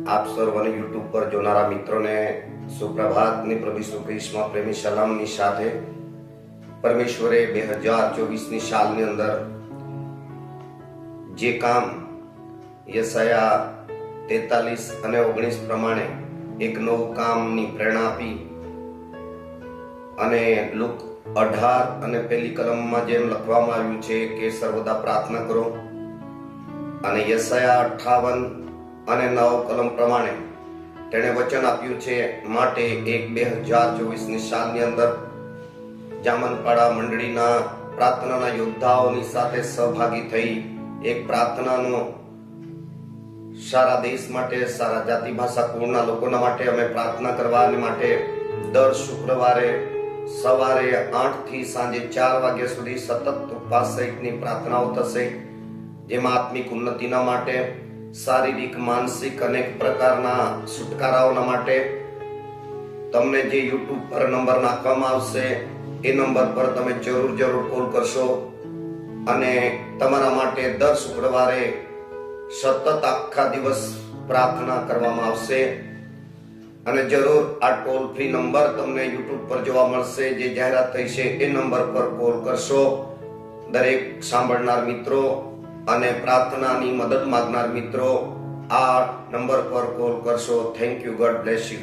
આપ સર્વને યુટ્યુબ પર જોનારા મિત્રોને સુપ્રભાતની પ્રભુ શ્રી ખ્રિસ્તમાં પ્રેમી સલામની સાથે પરમેશ્વરે બે હજાર ચોવીસની સાલની અંદર જે કામ યસયા તેતાલીસ અને ઓગણીસ પ્રમાણે એક નવું કામની પ્રેરણા આપી અને લુક અઢાર અને પેલી કલમમાં જેમ લખવામાં આવ્યું છે કે સર્વદા પ્રાર્થના કરો અને યસયા અઠાવન અને નવ કલમ પ્રમાણે તેણે વચન આપ્યું છે માટે એક બે હજાર ચોવીસની સાલની અંદર જામનપાડા મંડળીના પ્રાર્થનાના યોદ્ધાઓની સાથે સહભાગી થઈ એક પ્રાર્થનાનો સારા દેશ માટે, સારા જાતિ ભાષા કુળના લોકોના માટે અમે પ્રાર્થના કરવાની માટે દર શુક્રવારે સવારે આઠથી સાંજે ચાર વાગ્યા સુધી સતત ઉપવાસ સહિતની પ્રાર્થનાઓ થશે. જેમાં આત્મિક ઉન્નતિના માટે શારીરિક, માનસિક અનેક પ્રકારના છુટકારાઓના માટે તમને જે યુટ્યુબ પર નંબર નાખવામાં આવશે, એ નંબર પર તમે જરૂર જરૂર કોલ કરશો. અને તમારા માટે દર શુક્રવારે સતત આખા દિવસ પ્રાર્થના કરવામાં આવશે. અને જરૂર આ ટોલ ફ્રી નંબર તમને યુટ્યુબ પર જોવા મળશે, જે જાહેરાત થઈ છે, એ નંબર પર કોલ કરશો. દરેક સાંભળનાર મિત્રો અને પ્રાર્થનાની મદદ માંગનાર મિત્રો, આ નંબર પર કોલ કરશો. Thank you God bless you